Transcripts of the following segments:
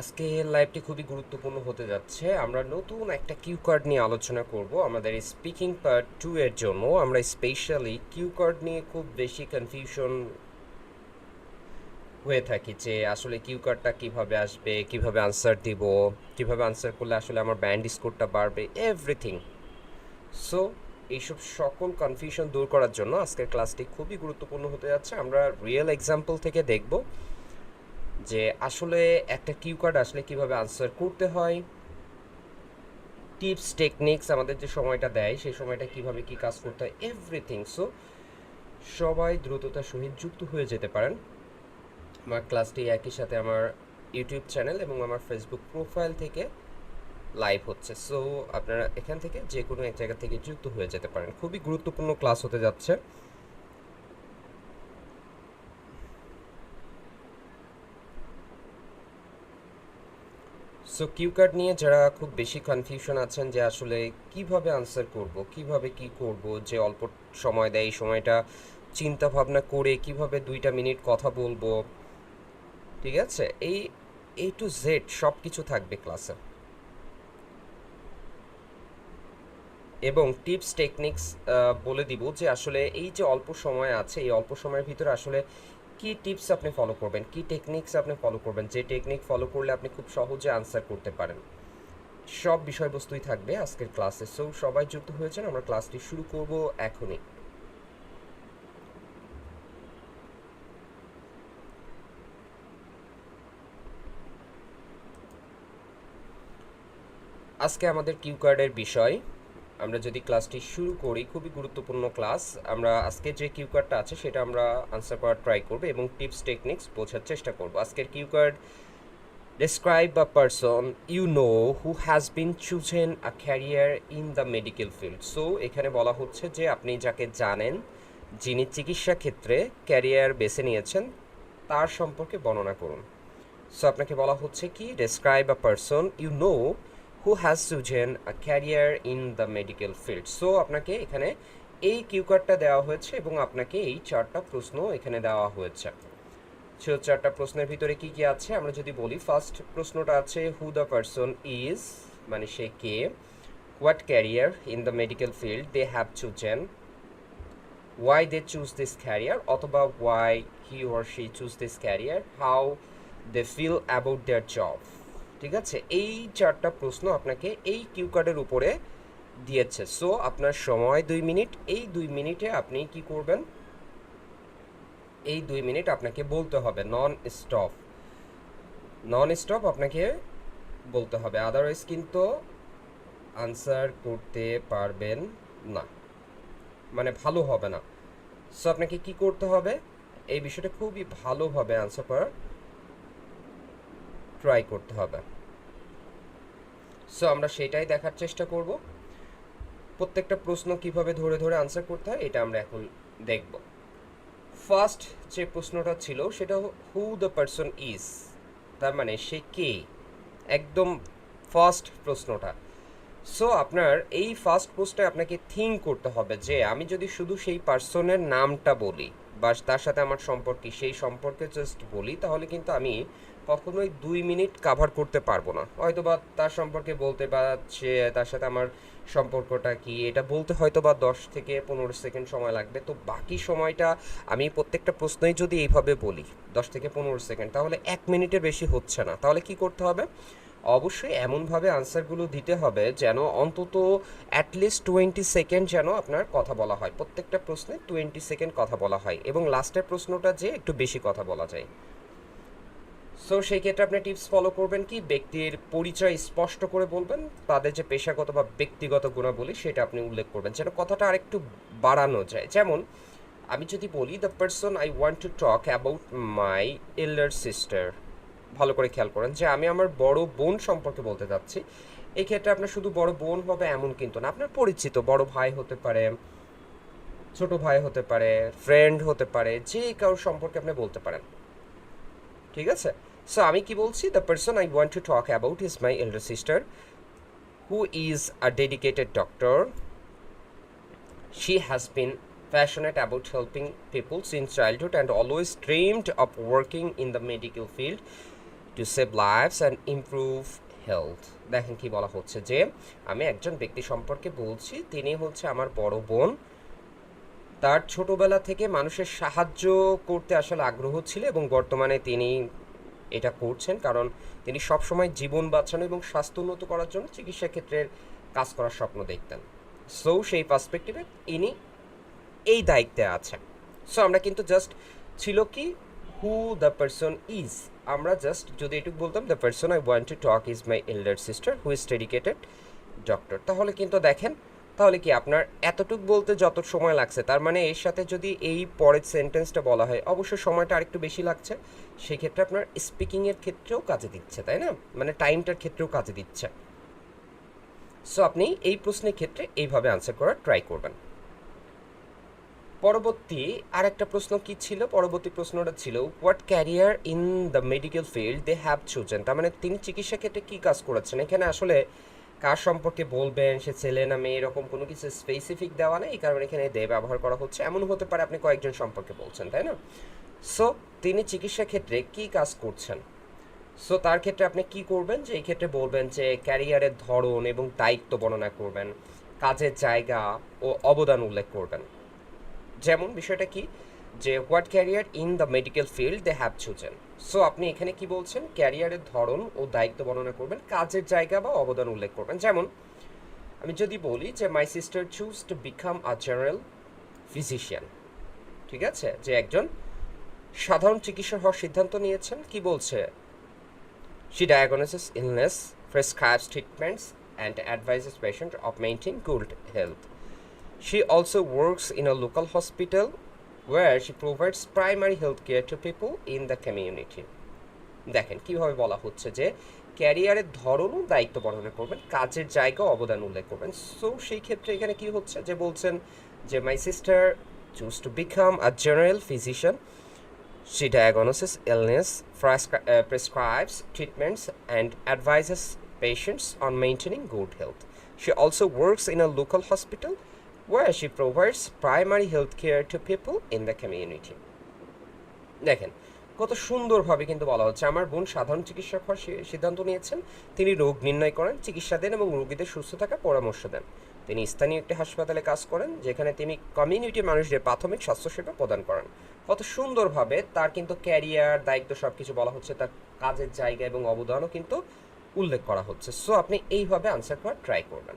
আজকে লাইভটি খুবই গুরুত্বপূর্ণ হতে যাচ্ছে। আমরা নতুন একটা কিউ কার্ড নিয়ে আলোচনা করব। আমাদের স্পিকিং পার্ট টু এর জন্য আমরা স্পেশালি কিউ কার্ড নিয়ে খুব বেশি কনফিউশন হয়ে থাকি যে আসলে কিউ কার্ডটা কীভাবে আসবে, কীভাবে আনসার দিব, কীভাবে আনসার করলে আসলে আমার ব্যান্ড স্কোরটা বাড়বে এভরিথিং সো এইসব সকল কনফিউশন দূর করার জন্য আজকের ক্লাসটি খুবই গুরুত্বপূর্ণ হতে যাচ্ছে। আমরা রিয়েল এক্সাম্পল থেকে দেখব। যে আসলে একটা কিউ কার্ড আসলে কীভাবে আনসার করতে হয় টিপস টেকনিক্স আমাদের যে সময়টা দেয়, সেই সময়টা কীভাবে কি কাজ করতে হয় এভরিথিং সো সবাই দ্রুততার সহিত যুক্ত হয়ে যেতে পারেন। আমার ক্লাসটি একই সাথে আমার ইউটিউব চ্যানেল এবং আমার ফেসবুক প্রোফাইল থেকে লাইভ হচ্ছে। সো আপনারা এখান থেকে যে কোনো এক জায়গা থেকে যুক্ত হয়ে যেতে পারেন। খুবই গুরুত্বপূর্ণ ক্লাস হতে যাচ্ছে। সো কিউ কার্ড নিয়ে যারা খুব বেশি কনফিউশন আছেন যে আসলে কীভাবে আনসার করব, কীভাবে কি করব, যে অল্প সময় দেয় এই সময়টা, চিন্তা ভাবনা করে কীভাবে দুইটা মিনিট কথা বলব, ঠিক আছে? এই এ টু জেড সব কিছু থাকবে ক্লাসে এবং টিপস টেকনিক্স বলে দিব যে আসলে এই যে অল্প সময় আছে, এই অল্প সময়ের ভিতরে আসলে কি টিপস আপনি ফলো করবেন? কি টেকনিক্স আপনি ফলো করবেন? যে টেকনিক ফলো করলে আপনি খুব সহজে আনসার করতে পারেন। সব বিষয়বস্তুই থাকবে আজকের ক্লাসে সো সবাই যুক্ত হয়েছেন, আমরা ক্লাসটি শুরু করব এখনই। আজকে আমাদের কিউ কার্ডের বিষয় আমরা যদি ক্লাসটি শুরু করি, খুবই গুরুত্বপূর্ণ ক্লাস আমরা আজকে যে কিউ কার্ডটা আছে, সেটা আমরা আনসার করার ট্রাই করব এবং টিপস টেকনিক্স বোঝার চেষ্টা করব। আজকের cue card describe a person you know who has been chosen a career in the medical field so এখানে বলা হচ্ছে যে আপনি যাকে জানেন, যিনি চিকিৎসা ক্ষেত্রে ক্যারিয়ার বেছে নিয়েছেন, তার সম্পর্কে বর্ণনা করুন। সো আপনাকে বলা হচ্ছে কি describe a person you know who has chosen a career in the medical field so আপনাকে এখানে এই কিউ কার্ডটা দেওয়া হয়েছে এবং আপনাকে এই চারটা প্রশ্ন এখানে দেওয়া হয়েছে। সে, চারটা প্রশ্নের ভিতরে কি কি আছে? আমরা যদি বলি ফার্স্ট প্রশ্নটা আছে হু দ্য পারসন ইজ মানে সে কে what career in the medical field they have chosen why they choose this career অথবা why he or she choose this career how they feel about their job ঠিক আছে? এই চারটা প্রশ্ন আপনাকে এই কিউ কার্ডের উপরে দিয়েছে। সো আপনার সময় দুই মিনিট। এই দুই মিনিটে আপনি কি করবেন? এই দুই মিনিট আপনাকে বলতে হবে নন স্টপ নন স্টপ আপনাকে বলতে হবে। আদারওয়াইজ কিন্তু আনসার করতে পারবেন না। মানে ভালো হবে না। সো আপনাকে কি করতে হবে? এই বিষয়টা খুবই ভালোভাবে আনসার করার ট্রাই করতে হবে। সো আমরা সেটাই দেখার চেষ্টা করব। প্রত্যেকটা প্রশ্ন কীভাবে ধরে ধরে আনসার করতে হয়, এটা আমরা এখন দেখব। ফার্স্ট যে প্রশ্নটা ছিল, সেটা হু দ্য পারসন ইজ তার মানে সে কে? একদম ফার্স্ট প্রশ্নটা। সো আপনার এই ফার্স্ট পোস্টে আপনাকে থিঙ্ক করতে হবে যে, আমি যদি শুধু সেই পার্সনের নামটা বলি বা তার সাথে আমার সম্পর্ক সেই সম্পর্কে জাস্ট বলি, তাহলে কিন্তু আমি কখনোই দুই মিনিট কাভার করতে পারব না। হয়তো বা তার সম্পর্কে বলতে বা সে তার সাথে আমার সম্পর্কটা কি, এটা বলতে হয়তো বা দশ থেকে পনেরো সেকেন্ড সময় লাগবে। তো বাকি সময়টা আমি প্রত্যেকটা প্রশ্নই যদি এইভাবে বলি, দশ থেকে পনেরো সেকেন্ড তাহলে এক মিনিটের বেশি হচ্ছে না। তাহলে কি করতে হবে? অবশ্যই এমনভাবে আনসারগুলো দিতে হবে যেন অন্তত অ্যাটলিস্ট টোয়েন্টি সেকেন্ড যেন আপনার কথা বলা হয়। প্রত্যেকটা প্রশ্নে টোয়েন্টি সেকেন্ড কথা বলা হয় এবং লাস্টের প্রশ্নটা যে একটু বেশি কথা বলা যায়। সো সেই ক্ষেত্রে আপনি টিপস ফলো করবেন কি? ব্যক্তির পরিচয় স্পষ্ট করে বলবেন, তাদের যে পেশাগত বা ব্যক্তিগত গুণাবলী সেটা আপনি উল্লেখ করবেন, যেন কথাটা আরেকটু বাড়ানো যায়। যেমন, আমি যদি বলি the person I want to talk about my elder sister ভালো করে খেয়াল করেন যে আমি আমার বড় বোন সম্পর্কে বলতে যাচ্ছি এই ক্ষেত্রে আপনার শুধু বড় বোন হবে এমন কিন্তু না। আপনার পরিচিত বড় ভাই হতে পারে, ছোট ভাই হতে পারে ফ্রেন্ড হতে পারে, যে কারোর সম্পর্কে আপনি বলতে পারেন। ঠিক আছে? সো আমি কি বলছি? The person I want to talk about is my elder sister who is a dedicated doctor she has been passionate about helping people since childhood and always dreamed of working in the medical field. To save lives and improve health দেখেন কি বলা হচ্ছে যে, আমি একজন ব্যক্তি সম্পর্কে বলছি, তিনি হচ্ছে আমার বড় বোন। তার ছোটবেলা থেকে মানুষের সাহায্য করতে আসলে আগ্রহ ছিল এবং বর্তমানে তিনি এটা করছেন, কারণ তিনি সবসময় জীবন বাঁচানো এবং স্বাস্থ্য উন্নত করার জন্য চিকিৎসা ক্ষেত্রের কাজ করার স্বপ্ন দেখতেন। সো সেই পার্সপেক্টিভে ইনি এই দায়িত্বে আছেন। সো আমরা কিন্তু জাস্ট ছিল কি হু দ্য পারসন ইজ আমরা জাস্ট যদি এটুকু বলতাম the person I want to talk is my elder sister who is dedicated doctor তাহলে কিন্তু দেখেন, তাহলে কি আপনার এতটুক বলতে যত সময় লাগছে, তার মানে এর সাথে যদি এই পরের সেন্টেন্সটা বলা হয় অবশ্যই সময়টা আরেকটু বেশি লাগছে সেই ক্ষেত্রে আপনার স্পিকিংয়ের ক্ষেত্রেও কাজে দিচ্ছে, তাই না? মানে টাইমটার ক্ষেত্রেও কাজে দিচ্ছে। সো আপনি এই প্রশ্নের ক্ষেত্রে এইভাবে আনসার করার ট্রাই করবেন। পরবর্তী আরেকটা প্রশ্ন কি ছিল? পরবর্তী প্রশ্নটা ছিল what career in the medical field they have chosen তার মানে তিনি চিকিৎসা ক্ষেত্রে কী কাজ করেছেন? এখানে আসলে কার সম্পর্কে বলবেন? সে ছেলে না মেয়ে, এরকম কোনো কিছু স্পেসিফিক দেওয়া নেই এই কারণে এখানে দে ব্যবহার করা হচ্ছে। এমন হতে পারে আপনি কয়েকজন সম্পর্কে বলছেন, তাই না? সো তিনি চিকিৎসা ক্ষেত্রে কী কাজ করছেন? সো তার ক্ষেত্রে আপনি কি করবেন? যে এই ক্ষেত্রে বলবেন যে ক্যারিয়ারের ধরন এবং দায়িত্ব বর্ণনা করবেন, কাজের জায়গা ও অবদান উল্লেখ করবেন। যেমন বিষয়টা কি? যে what career in the medical field they have chosen so আপনি এখানে কি বলছেন? ক্যারিয়ারের ধরন ও দায়িত্ব বর্ণনা করবেন কাজের জায়গা বা অবদান উল্লেখ করবেন। যেমন আমি যদি বলি যে my sister choose to become a general physician ঠিক আছে? যে একজন সাধারণ চিকিৎসা হওয়ার সিদ্ধান্ত নিয়েছেন। কি বলছে? She diagnoses illness, prescribes treatments and advises patient of maintaining good health. She also works in a local hospital where she provides primary health care to people in the community. দেখেন, কীভাবে বলা হচ্ছে যে ক্যারিয়ারের ধরনও দায়িত্ব বর্ণনা করবেন, কাজের জায়গা অবদান উল্লেখ করবেন। সো সেই ক্ষেত্রে এখানে কি হচ্ছে যে বলছেন যে my sister choose to become a general physician she diagnosis illness prescribes treatments and advises patients on maintaining good health she also works in a local hospital where she provides primary health care to people in the community. দেখেন, কত সুন্দরভাবে কিন্তু বলা হচ্ছে, আমার বোন সাধারণ চিকিৎসক হওয়ার সিদ্ধান্ত নিয়েছেন। তিনি রোগ নির্ণয় করেন, চিকিৎসা দেন এবং রোগীদের সুস্থ থাকার পরামর্শ দেন। তিনি স্থানীয় একটি হাসপাতালে কাজ করেন, যেখানে তিনি কমিউনিটি মানুষদের প্রাথমিক স্বাস্থ্যসেবা প্রদান করেন। কত সুন্দরভাবে তার কিন্তু ক্যারিয়ার দায়িত্ব সব কিছু বলা হচ্ছে, তার কাজের জায়গা এবং অবদানও কিন্তু উল্লেখ করা হচ্ছে। সো আপনি এইভাবে আনসার করার ট্রাই করবেন।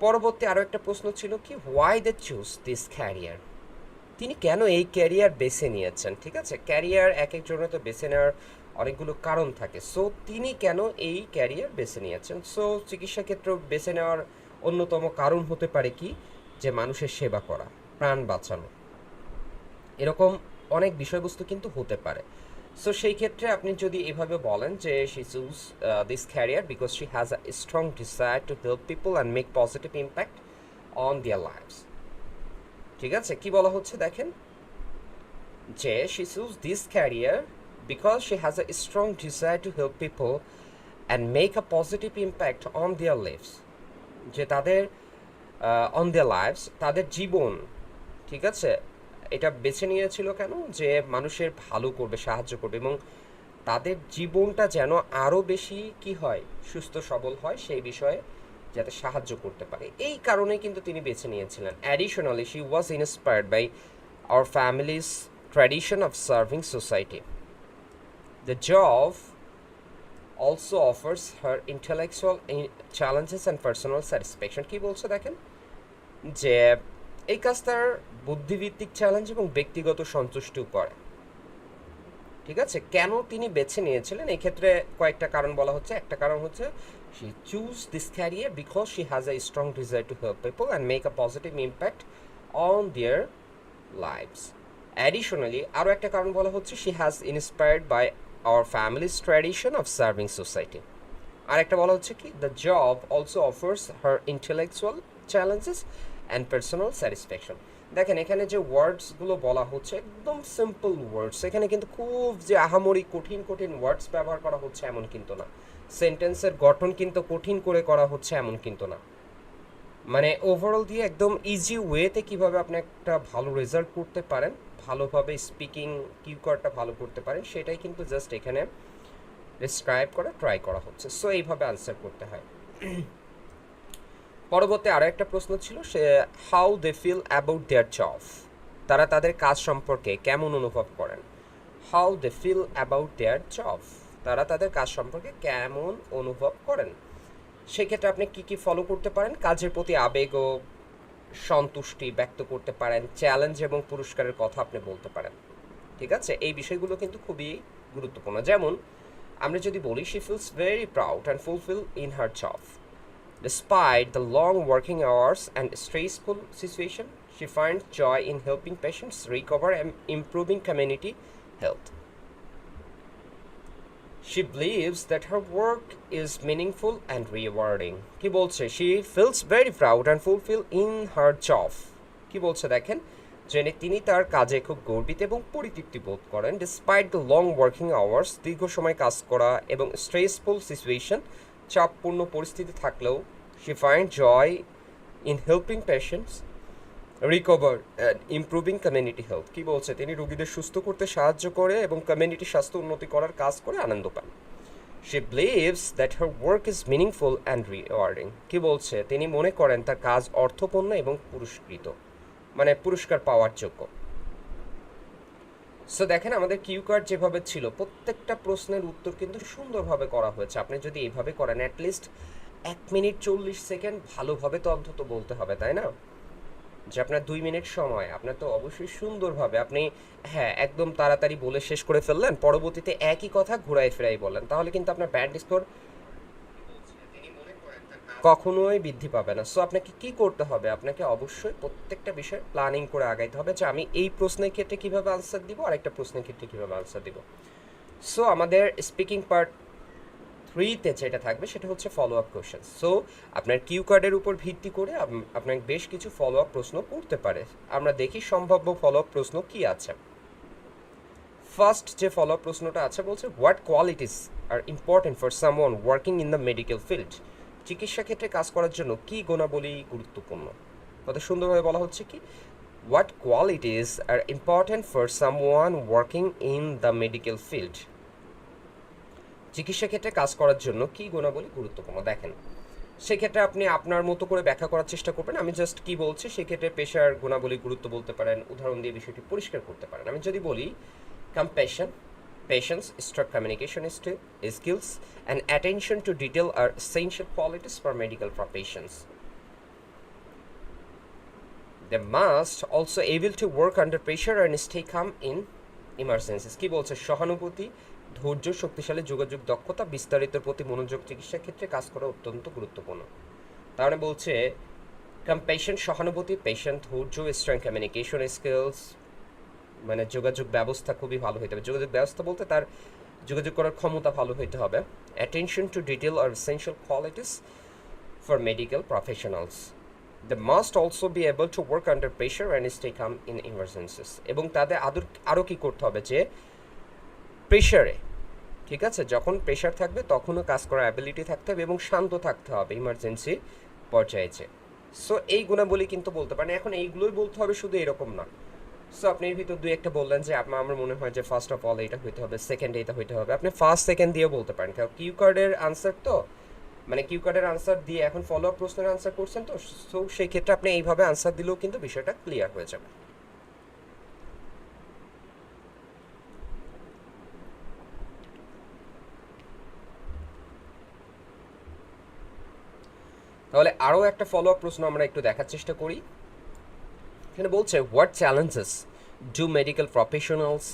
পরবর্তী আরও একটা প্রশ্ন ছিল কি why they choose this career তিনি কেন এই ক্যারিয়ার বেছে নিয়েছেন, ঠিক আছে? ক্যারিয়ার এক একজনের তো বেছে নেওয়ার অনেকগুলো কারণ থাকে। সো তিনি কেন এই ক্যারিয়ার বেছে নিয়েছেন? সো চিকিৎসা ক্ষেত্র বেছে নেওয়ার অন্যতম কারণ হতে পারে কি? যে মানুষের সেবা করা, প্রাণ বাঁচানো। এরকম অনেক বিষয়বস্তু কিন্তু হতে পারে। সো সেই ক্ষেত্রে আপনি যদি এভাবে বলেন যে she choose this career because she has a strong desire to help people and make positive impact on their lifes ঠিক আছে? কি বলা হচ্ছে দেখেন? যে she choose this career because she has a strong desire to help people and make a positive impact on their lives যে তাদের on their lives তাদের জীবন, ঠিক আছে? এটা বেছে নিয়েছিল কেন? যে মানুষের ভালো করবে, সাহায্য করবে এবং তাদের জীবনটা যেন আরও বেশি কি হয়, সুস্থ, সবল হয় সেই বিষয়ে যাতে সাহায্য করতে পারে। এই কারণে কিন্তু তিনি বেছে নিয়েছিলেন। Additionally she was inspired by our family's tradition of serving society the job also offers her intellectual challenges and personal কী কি বলছে দেখেন? যে এই কাজ তার বুদ্ধিভিত্তিক চ্যালেঞ্জ এবং ব্যক্তিগত সন্তুষ্টিও করে ঠিক আছে? কেন তিনি বেছে নিয়েছিলেন? এই ক্ষেত্রে কয়েকটা কারণ বলা হচ্ছে। একটা কারণ হচ্ছে she chose this career because she has a strong desire to help people and make a positive impact on their lives additionally আরও একটা কারণ বলা হচ্ছে she has inspired by our family's tradition of serving society আর একটা বলা হচ্ছে কি the job also offers her intellectual challenges and personal satisfaction দেখেন, এখানে যে ওয়ার্ডসগুলো বলা হচ্ছে, একদম সিম্পল ওয়ার্ডস এখানে কিন্তু খুব যে আহামরি কঠিন কঠিন ওয়ার্ডস ব্যবহার করা হচ্ছে এমন কিন্তু না। সেন্টেন্সের গঠন কিন্তু কঠিন করে করা হচ্ছে এমন কিন্তু না। মানে ওভারঅল দিয়ে একদম ইজি ওয়েতে কীভাবে আপনি একটা ভালো রেজাল্ট করতে পারেন, ভালোভাবে স্পিকিং কিউ কার্ডটা ভালো করতে পারেন, সেটাই কিন্তু জাস্ট এখানে ডিসক্রাইব করা ট্রাই করা হচ্ছে। সো এইভাবে আনসার করতে হয়। পরবর্তী আরও একটা প্রশ্ন ছিল সে how they feel about their job তারা তাদের কাজ সম্পর্কে কেমন অনুভব করেন? How they feel about their job তারা তাদের কাজ সম্পর্কে কেমন অনুভব করেন? সেক্ষেত্রে আপনি কি কি ফলো করতে পারেন? কাজের প্রতি আবেগ ও সন্তুষ্টি ব্যক্ত করতে পারেন চ্যালেঞ্জ এবং পুরস্কারের কথা আপনি বলতে পারেন। ঠিক আছে? এই বিষয়গুলো কিন্তু খুবই গুরুত্বপূর্ণ। যেমন, আমরা যদি বলি she feels very proud and fulfill in her job Despite the long working hours and stressful situation, she finds joy in helping patients recover and improving community health. She believes that her work is meaningful and rewarding. কি বলছে she feels very proud and fulfilled in her job. কি বলছে দেখেন যে তিনি তার কাজে খুব গর্বিত এবং পরিতৃপ্তি বোধ করেন despite the long working hours দীর্ঘ সময় কাজ করা এবং স্ট্রেসফুল সিচুয়েশন চাপপূর্ণ পরিস্থিতি থাকলেও she find joy in helping patients recover and improving community health কী বলছে? তিনি রোগীদের সুস্থ করতে সাহায্য করে এবং কমিউনিটি স্বাস্থ্য উন্নতি করার কাজ করে আনন্দ পান। She believes that her work is meaningful and rewarding কী বলছে? তিনি মনে করেন তার কাজ অর্থপূর্ণ এবং পুরস্কৃত। মানে পুরস্কার পাওয়ার যোগ্য। সো দেখেন আমাদের কিউ কার্ড যেভাবে ছিল, প্রত্যেকটা প্রশ্নের উত্তর কিন্তু সুন্দরভাবে করা হয়েছে। আপনি যদি এইভাবে করেন অ্যাটলিস্ট এক মিনিট চল্লিশ সেকেন্ড ভালোভাবে তো অন্তত বলতে হবে, তাই না? যে আপনার দুই মিনিট সময়, আপনার তো অবশ্যই সুন্দরভাবে আপনি হ্যাঁ একদম তাড়াতাড়ি বলে শেষ করে ফেললেন, পরবর্তীতে একই কথা ঘুরাই ফেরাই বললেন। তাহলে কিন্তু আপনার ব্যান্ড স্কোর কখনোই বৃদ্ধি পাবে না। সো আপনাকে কি করতে হবে? আপনাকে অবশ্যই প্রত্যেকটা বিষয় প্ল্যানিং করে আগাইতে হবে যে আমি এই প্রশ্নের ক্ষেত্রে কীভাবে আনসার দিব আর একটা প্রশ্নের ক্ষেত্রে কীভাবে আনসার দিব। সো আমাদের স্পিকিং পার্ট থ্রিতে যেটা থাকবে সেটা হচ্ছে ফলো আপ কোশ্চেন সো আপনার কিউ কার্ডের উপর ভিত্তি করে আপনার বেশ কিছু ফলো আপ প্রশ্ন করতে পারে। আমরা দেখি সম্ভাব্য ফলো আপ প্রশ্ন কি আছে। ফার্স্ট যে ফলো আপ প্রশ্নটা আছে বলছে what qualities are important for someone working in the medical field চিকিৎসা ক্ষেত্রে কাজ করার জন্য কি গুণাবলী গুরুত্বপূর্ণ? কত সুন্দরভাবে বলা হচ্ছে কি? What qualities are important for someone working in the medical field চিকিৎসা ক্ষেত্রে কাজ করার জন্য কি গুণাবলী গুরুত্বপূর্ণ? দেখেন, সেক্ষেত্রে আপনি আপনার মতো করে ব্যাখ্যা করার চেষ্টা করবেন। আমি জাস্ট কি বলছি? সেক্ষেত্রে পেশার গুণাবলী গুরুত্ব বলতে পারেন। উদাহরণ দিয়ে বিষয়টি পরিষ্কার করতে পারেন। আমি যদি বলি কম্পেশন patience, struct communication skills, and attention to detail are essential qualities for medical professions. They must also able to work under pressure and stay calm in emergencies. কি বলছে সহানুভূতি ধৈর্য শক্তিশালী যোগাযোগ দক্ষতা বিস্তারিতের প্রতি মনোযোগ চিকিৎসা ক্ষেত্রে কাজ করা অত্যন্ত গুরুত্বপূর্ণ তাহলে বলছে কম্পেশন সহানুভূতি পেশেন্ট ধৈর্য স্ট্রং কমিউনিকেশন স্কিলস মানে যোগাযোগ ব্যবস্থা খুবই ভালো হইতে হবে। যোগাযোগ ব্যবস্থা বলতে তার যোগাযোগ করার ক্ষমতা ভালো হইতে হবে। Attention to detail are essential qualities for medical professionals they must also be able to work under pressure and stay calm in emergencies এবং তাদের আদর আরও কী করতে হবে যে প্রেশারে ঠিক আছে? যখন প্রেশার থাকবে, তখনও কাজ করার অ্যাবিলিটি থাকতে হবে এবং শান্ত থাকতে হবে ইমার্জেন্সি পর্যায়ে সো এই গুণাবলী কিন্তু বলতে পারেন। এখন এইগুলোই বলতে হবে, শুধু এরকম না। সো আপনি এর ভিতর দুই একটা বললেন যে আপনার আমার মনে হয় যে ফার্স্ট অফ অল এটা হইতে হবে সেকেন্ড এটা হইতে হবে। আপনি ফার্স্ট সেকেন্ড দিয়েও বলতে পারেন। কারণ কিউ কার্ডের আনসার তো মানে কিউ কার্ডের আনসার দিয়ে এখন ফলো আপ প্রশ্নের আনসার করছেন তো সো সেই ক্ষেত্রে আপনি এইভাবে আনসার দিলেও কিন্তু বিষয়টা ক্লিয়ার হয়ে যাবে। তাহলে আরও একটা ফলো আপ প্রশ্ন আমরা একটু দেখার চেষ্টা করি। এখানে বলছে what challenges do medical professionals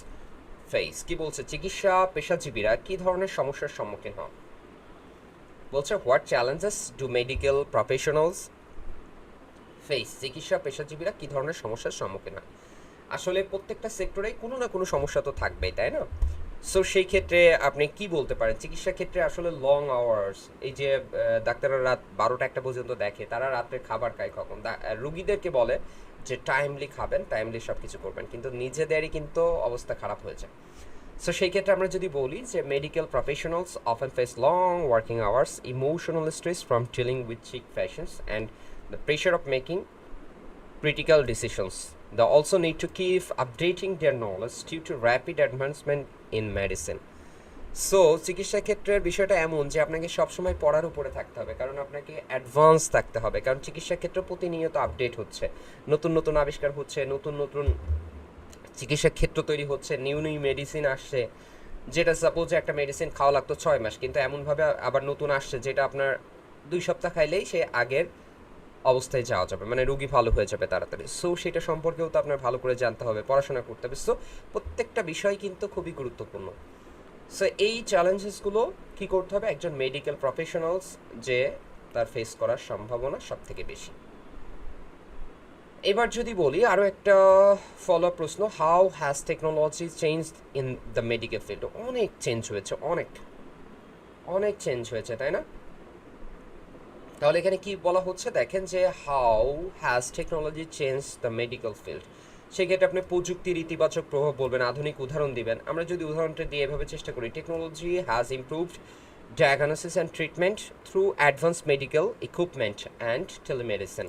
face কি বলছে, চিকিৎসা, পেশাজীবীরা কি ধরনের সমস্যার সম্মুখীন হন? বলছে what challenges do medical professionals face চিকিৎসা, পেশাজীবীরা কি ধরনের সমস্যার সম্মুখীন হয় আসলে প্রত্যেকটা সেক্টরেই কোনো না কোনো সমস্যা তো থাকবেই, তাই না? সো সেই ক্ষেত্রে আপনি কি বলতে পারেন? চিকিৎসা ক্ষেত্রে আসলে লং আওয়ার্স এই যে ডাক্তাররা রাত বারোটা একটা পর্যন্ত দেখে, তারা রাত্রে খাবার খায় কখন? রুগীদেরকে বলে যে টাইমলি খাবেন টাইমলি সব কিছু করবেন। কিন্তু নিজেদেরই কিন্তু অবস্থা খারাপ হয়ে যায় সো সেই ক্ষেত্রে আমরা যদি বলি যে medical professionals often face long working hours emotional stress from dealing with sick patients and the pressure of making critical decisions. They also need to keep updating their knowledge due to rapid advancement in medicine. So চিকিৎসা ক্ষেত্রের বিষয়টা এমন যে আপনাকে সবসময় পড়ার উপরে থাকতে হবে, কারণ আপনাকে অ্যাডভান্স থাকতে হবে, কারণ চিকিৎসা ক্ষেত্র প্রতিনিয়ত আপডেট হচ্ছে, নতুন নতুন আবিষ্কার হচ্ছে, নতুন নতুন চিকিৎসা ক্ষেত্র তৈরি হচ্ছে নিউ নিউ মেডিসিন আসছে, যেটা সাপোজ একটা মেডিসিন খাওয়া লাগতো ছয় মাস, কিন্তু এমনভাবে আবার নতুন আসছে যেটা আপনার দুই সপ্তাহ খাইলেই সে আগের অবস্থায় যাওয়া যাবে মানে রুগী ভালো হয়ে যাবে তাড়াতাড়ি। সো সেটা সম্পর্কেও তো আপনার ভালো করে জানতে হবে, পড়াশোনা করতে হবে। সো প্রত্যেকটা বিষয় কিন্তু খুবই গুরুত্বপূর্ণ। সো এই চ্যালেঞ্জেসগুলো কী করতে হবে? একজন মেডিকেল প্রফেশনালস যে তার ফেস করার সম্ভাবনা সব থেকে বেশি। এবার যদি বলি আরও একটা ফলো প্রশ্ন how has technology change in the medical field অনেক চেঞ্জ হয়েছে, অনেক। অনেক চেঞ্জ হয়েছে, তাই না? তাহলে এখানে কি বলা হচ্ছে? দেখেন যে how has technology change the medical field সেক্ষেত্রে আপনি প্রযুক্তির ইতিবাচক প্রভাব বলবেন, আধুনিক উদাহরণ দিবেন। আমরা যদি উদাহরণটা দিয়ে এভাবে চেষ্টা করি technology has improved diagnosis and treatment through advanced medical equipment and telemedicine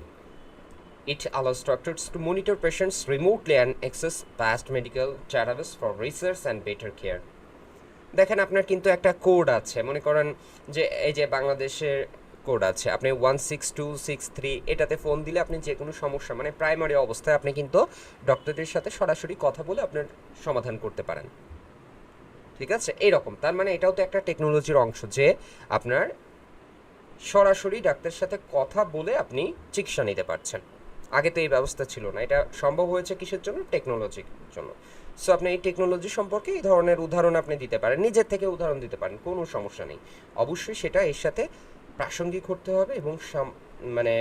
it allows doctors to monitor patients remotely and access vast medical চ্যাডাভেস for research and better care দেখেন, আপনার কিন্তু একটা কোড আছে। মনে করেন যে, এই যে বাংলাদেশের কোড আছে। আপনি one six two six three এটাতে ফোন দিলে আপনি যে কোনো সমস্যা মানে প্রাইমারি অবস্থায় আপনি কিন্তু ডক্টরদের সাথে সরাসরি কথা বলে আপনার সমাধান করতে পারেন। ঠিক আছে? এইরকম তার মানে এটাও তো একটা টেকনোলজির অংশ যে আপনার সরাসরি ডাক্তারের সাথে কথা বলে আপনি চিকিৎসা নিতে পারছেন। আগে তো এই ব্যবস্থা ছিল না। এটা সম্ভব হয়েছে কিসের জন্য? টেকনোলজির জন্য। সো আপনি এই টেকনোলজি সম্পর্কে এই ধরনের উদাহরণ আপনি দিতে পারেন। নিজের থেকে উদাহরণ দিতে পারেন। কোনো সমস্যা নেই। অবশ্যই সেটা এর সাথে প্রাসঙ্গিক করতে হবে এবং মানে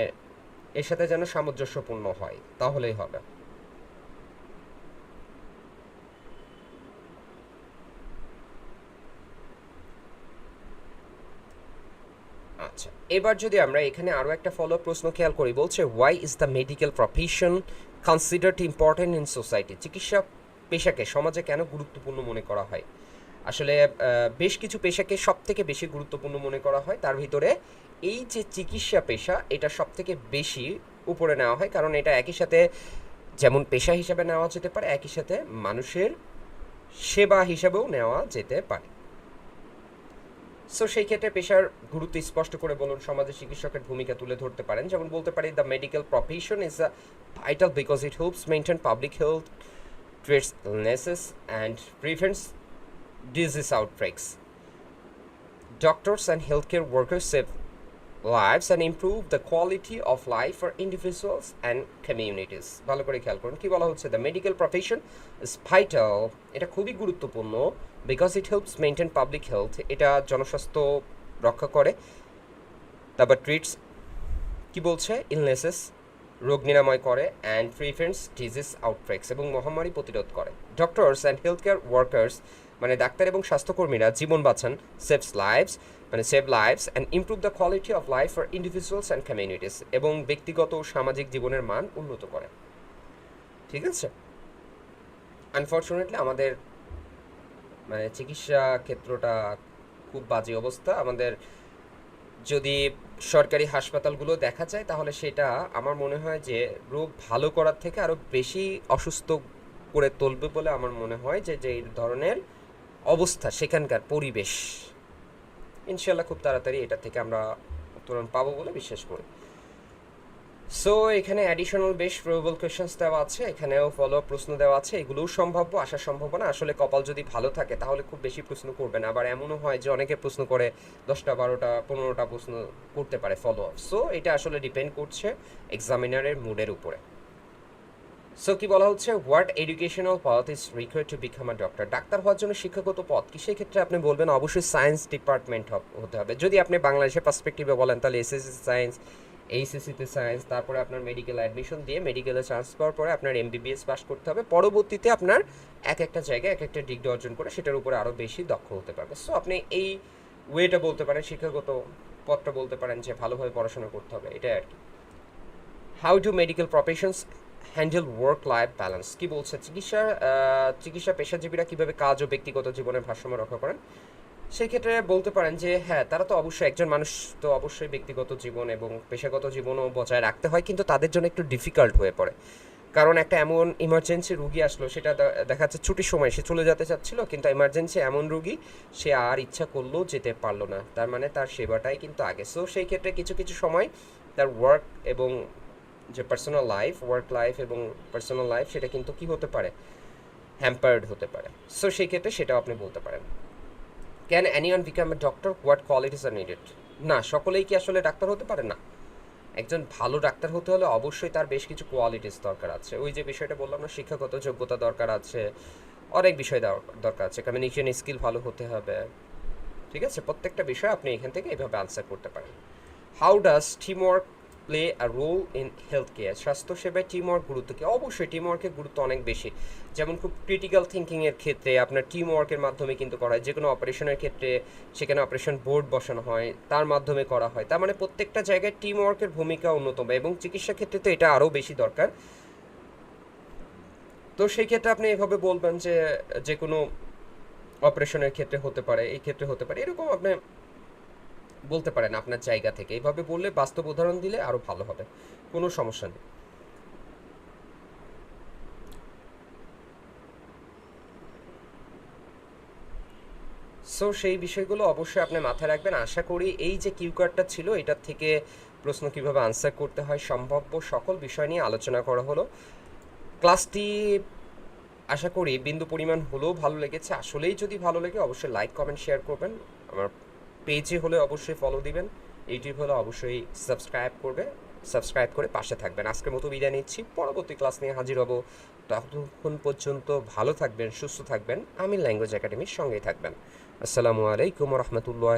এর সাথে যেন সামঞ্জস্যপূর্ণ হয়, তাহলেই হবে। আচ্ছা এবার যদি আমরা এখানে আরও একটা ফলো প্রশ্ন খেয়াল করি, বলছে why is the medical profession considered important in society চিকিৎসা পেশাকে সমাজে কেন গুরুত্বপূর্ণ মনে করা হয়? আসলে বেশ কিছু পেশাকে সব থেকে বেশি গুরুত্বপূর্ণ মনে করা হয়। তার ভিতরে এই যে চিকিৎসা পেশা, এটা সব থেকে বেশি উপরে নেওয়া হয়। কারণ এটা একই সাথে যেমন পেশা হিসাবে নেওয়া যেতে পারে, একই সাথে মানুষের সেবা হিসাবেও নেওয়া যেতে পারে। সো সেই ক্ষেত্রে পেশার গুরুত্ব স্পষ্ট করে বলুন সমাজে চিকিৎসকের ভূমিকা তুলে ধরতে পারেন। যেমন বলতে পারি the medical profession is a vital because it helps maintain public health treats illnesses and prevents disease outbreaks. Doctors and healthcare workers save lives and improve the quality of life for individuals and communities. ভালো করে খেয়াল করুন। কি বলা হচ্ছে? The medical profession is vital এটা খুবই গুরুত্বপূর্ণ because it helps maintain public health এটা জনস্বাস্থ্য রক্ষা করে। তারপর ট্রিটস কি বলছে? ইলনেসেস রোগ নিরাময় করে অ্যান্ড প্রিভেন্টস ডিজিজ আউটব্রেকস এবং মহামারী প্রতিরোধ করে। Doctors and health care workers মানে ডাক্তার এবং স্বাস্থ্যকর্মীরা জীবন বাঁচান সেভস লাইভস মানে save lives and improve the quality of life for individuals and communities এবং ব্যক্তিগত ও সামাজিক জীবনের মান উন্নত করে। ঠিক আছে? আনফর্চুনেটলি আমাদের মানে চিকিৎসা ক্ষেত্রটা খুব বাজে অবস্থা। আমাদের যদি সরকারি হাসপাতালগুলো দেখা যায়, তাহলে সেটা আমার মনে হয় যে রোগ ভালো করার থেকে আরও বেশি অসুস্থ করে তুলবে বলে আমার মনে হয় যে যে ধরনের অবস্থা, সেখানকার পরিবেশ। ইনশাল্লাহ খুব তাড়াতাড়ি এটা থেকে আমরা উত্তরণ পাবো বলে বিশ্বাস করি। সো এখানে অ্যাডিশনাল বেশ প্রবেবল কোয়েশ্চেন্স দেওয়া আছে, এখানেও ফলো প্রশ্ন দেওয়া আছে, এগুলোও সম্ভাব্য, আসার সম্ভাবনা। আসলে কপাল যদি ভালো থাকে, তাহলে খুব বেশি প্রশ্ন করবে না। আবার এমনও হয় যে অনেকে প্রশ্ন করে, দশটা, বারোটা, পনেরোটা প্রশ্ন করতে পারে ফলো আপ সো এটা আসলে ডিপেন্ড করছে এক্সামিনারের মুডের উপরে। সো কি বলা হচ্ছে? What educational path is required to become a doctor doctor হওয়ার জন্য শিক্ষাগত পথ কি? সেই ক্ষেত্রে আপনি বলবেন অবশ্যই সায়েন্স ডিপার্টমেন্ট হতে হবে। যদি আপনি বাংলাদেশের পার্সপেক্টিভে বলেন, তাহলে এসএসসি সায়েন্স এইচএসসিতে সায়েন্স তারপরে আপনার মেডিকেল অ্যাডমিশন দিয়ে মেডিকেলে চান্স পাওয়ার পরে আপনার এমবিবিএস পাস করতে হবে। পরবর্তীতে আপনার এক একটা জায়গায় এক একটা ডিগ্রি অর্জন করে সেটার উপরে আরও বেশি দক্ষ হতে পারবে। সো আপনি এই ওয়েটা বলতে পারেন, শিক্ষাগত পথটা বলতে পারেন যে ভালোভাবে পড়াশোনা করতে হবে, এটাই আর কি। How do medical professions handle work life balance কি বলছে? চিকিৎসা চিকিৎসা পেশাজীবীরা কীভাবে কাজ ও ব্যক্তিগত জীবনের ভারসাম্য রক্ষা করেন? সেই ক্ষেত্রে বলতে পারেন যে হ্যাঁ তারা তো অবশ্যই একজন মানুষ, তো অবশ্যই ব্যক্তিগত জীবন এবং পেশাগত জীবনও বজায় রাখতে হয়, কিন্তু তাদের জন্য একটু ডিফিকাল্ট হয়ে পড়ে। কারণ একটা এমন ইমার্জেন্সি রুগী আসলো, সেটা দেখা যাচ্ছে ছুটির সময় সে চলে যেতে চাচ্ছিল, কিন্তু এমার্জেন্সি এমন রুগী সে আর ইচ্ছা করলেও যেতে পারল না। তার মানে তার সেবাটাই কিন্তু আগে। সো সেই ক্ষেত্রে কিছু কিছু সময় তার ওয়ার্ক এবং যে পার্সোনাল লাইফ ওয়ার্ক লাইফ এবং পার্সোনাল লাইফ সেটা কিন্তু কি হতে পারে? হ্যাম্পার্ড হতে পারে। সো সেই ক্ষেত্রে সেটাও আপনি বলতে পারেন। Can anyone become a doctor what qualities are needed না, সকলেই কি আসলে ডাক্তার হতে পারে? না। একজন ভালো ডাক্তার হতে হলে অবশ্যই তার বেশ কিছু কোয়ালিটিস দরকার আছে। ওই যে বিষয়টা বললাম না, শিক্ষাগত যোগ্যতা দরকার আছে, অনেক বিষয় দর- দরকার আছে। কমিউনিকেশন স্কিল ভালো হতে হবে। ঠিক আছে? প্রত্যেকটা বিষয় আপনি এখান থেকে এইভাবে আনসার করতে পারেন। How does team work play a role in health care স্বাস্থ্যসেবায় team work গুরুত্ব কি অবশ্যই টিম ওয়ার্কের গুরুত্ব অনেক বেশি। যেমন খুব ক্রিটিক্যাল থিঙ্কিংয়ের ক্ষেত্রে আপনার টিম ওয়ার্কের মাধ্যমে কিন্তু করা হয়। যে কোনো অপারেশনের ক্ষেত্রে সেখানে অপারেশন বোর্ড বসানো হয়, তার মাধ্যমে করা হয়। তার মানে প্রত্যেকটা জায়গায় টিম ওয়ার্কের ভূমিকা অন্যতম এবং চিকিৎসা ক্ষেত্রে তো এটা আরও বেশি দরকার। তো সেই ক্ষেত্রে আপনি এভাবে বলবেন যে যে কোনো অপারেশনের ক্ষেত্রে হতে পারে, এই ক্ষেত্রে হতে পারে। এরকম আপনি বলতে পারেন আপনার জায়গা থেকে। এইভাবে বললে বাস্তব উদাহরণ দিলে আরও ভালো হবে। কোনো সমস্যা নেই। সো সেই বিষয়গুলো অবশ্যই আপনি মাথায় রাখবেন। আশা করি এই যে কিউ কার্ডটা ছিল, এটার থেকে প্রশ্ন কীভাবে আনসার করতে হয় সম্ভাব্য সকল বিষয় নিয়ে আলোচনা করা হলো। ক্লাসটি আশা করি বিন্দু পরিমাণ হলেও ভালো লেগেছে। আসলেই যদি ভালো লাগে, অবশ্যই লাইক কমেন্ট শেয়ার করবেন। আমার পেজে হলে অবশ্যই ফলো দিবেন। ইউটিউব হলে অবশ্যই সাবস্ক্রাইব করবে। সাবস্ক্রাইব করে পাশে থাকবেন। আজকের মতো বিদায় নিচ্ছি। পরবর্তী ক্লাস নিয়ে হাজির হব। ততক্ষণ পর্যন্ত ভালো থাকবেন, সুস্থ থাকবেন। আমি ল্যাঙ্গুয়েজ একাডেমির সঙ্গেই থাকবেন। আসসালামু আলাইকুম রহমতুল্লাহ